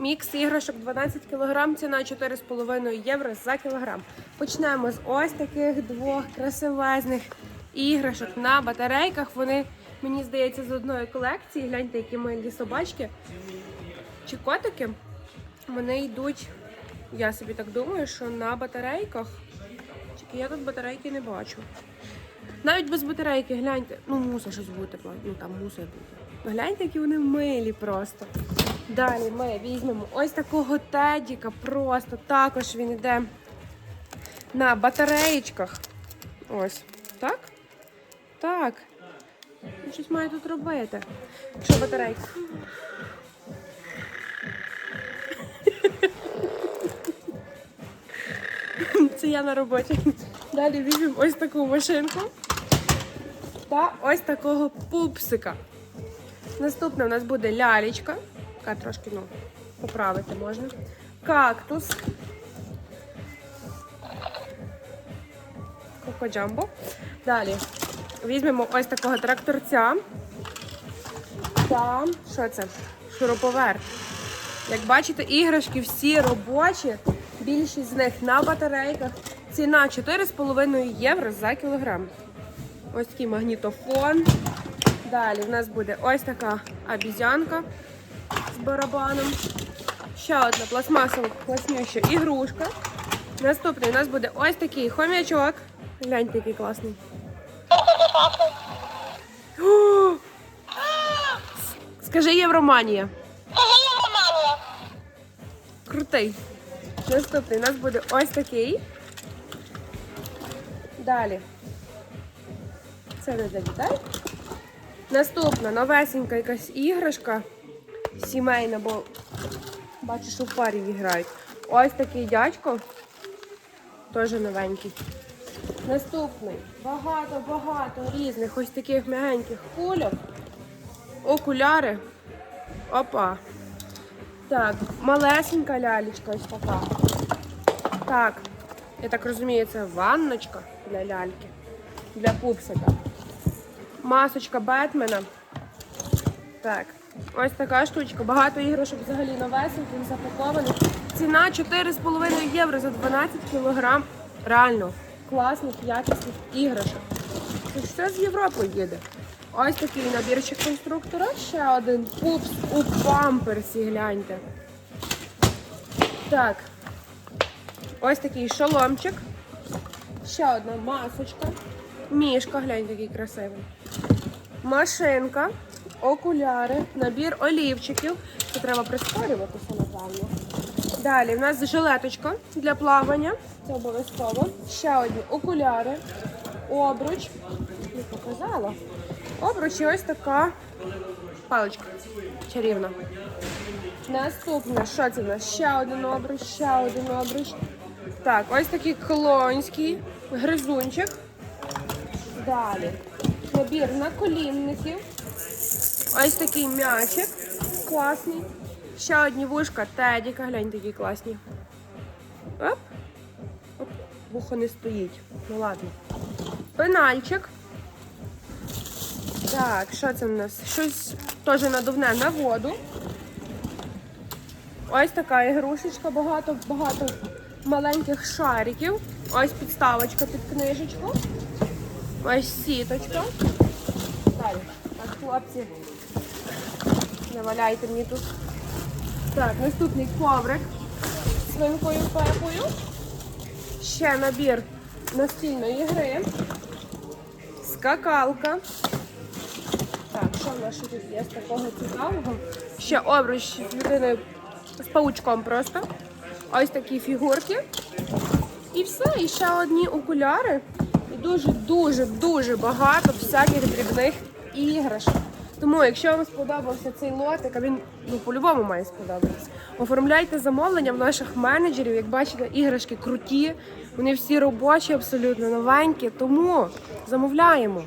Мікс іграшок 12 кг, ціна 4,5 євро за кілограм. Почнемо з ось таких двох красивезних іграшок на батарейках. Вони, мені здається, з одної колекції. Гляньте, які милі собачки чи котики. Вони йдуть, я собі так думаю, що на батарейках. Тільки я тут батарейки не бачу. Навіть без батарейки, гляньте. Ну, мусить щось бути, ну там мусить бути. Гляньте, які вони милі просто. Далі ми візьмемо ось такого тедіка. Просто також він йде на батареєчках. Ось. Так? Так. Він щось має тут робити. Що батарейка? Це я на роботі. Далі візьмемо ось таку машинку та ось такого пупсика. Наступна у нас буде лялечка. Така трошки, ну, поправити можна. Кактус. Коко-джамбо. Далі візьмемо ось такого тракторця. Та що це? Шуруповерт. Як бачите, іграшки всі робочі, більшість з них на батарейках. Ціна 4,5 євро за кілограм. Ось такий магнітофон. Далі в нас буде ось така обізянка барабаном. Ще одна пластмасова класнюща ігрушка. Наступний у нас буде ось такий хомячок. Гляньте, який класний. О! Скажи Євроманія. Крутий. Наступний у нас буде ось такий. Далі. Це не для дітей. Наступна новесенька якась іграшка. Сімейна, бо бачу, що в парі грають. Ось такий дядько. Теж новенький. Наступний. Багато-багато різних ось таких м'ягеньких кульок. Окуляри. Опа. Так, малесенька лялечка ось така. Так, я так розумію, це ванночка для ляльки, для пупсика. Масочка Бетмена. Так, ось така штучка. Багато іграшок взагалі новесеньких, запакованих. Ціна 4,5 євро за 12 кілограм. Реально класних, якісних іграшок. Це все з Європи їде. Ось такий набірчик конструктора. Ще один пупс у памперсі, гляньте. Так. Ось такий шоломчик. Ще одна масочка. Мішка, гляньте, який красивий. Машинка, окуляри, набір олівчиків. Це треба прискорюватися, напевно. Далі в нас жилеточка для плавання. Це обов'язково. Ще одні окуляри, обруч. Не показала. Обруч і ось така паличка чарівна. Наступне, що це в нас? Ще один обруч, ще один обруч. Так, ось такий клонський гризунчик. Далі. Набір наколінників. Ось такий м'ячик класний. Ще одні вушка Тедіка, гляньте, які класні. Оп. Оп. Вухо не стоїть. Ну ладно. Пенальчик. Так, що це в нас? Щось теж надувне на воду. Ось така ігрушечка, багато, багато маленьких шариків. Ось підставочка під книжечку. Ось сіточка. Далі. Хлопці, не валяйте мені тут. Так, наступний коврик з свинкою пепою. Ще набір настільної гри. Скакалка. Так, що в нас тут є з такого цікавого? Ще обруч з людиною з паучком просто. Ось такі фігурки. І все, і ще одні окуляри. І дуже-дуже дуже багато всяких дрібних іграшок. Тому, якщо вам сподобався цей лотик, а він ну по-любому має сподобатися. Оформляйте замовлення в наших менеджерів. Як бачите, іграшки круті, вони всі робочі, абсолютно новенькі. Тому замовляємо.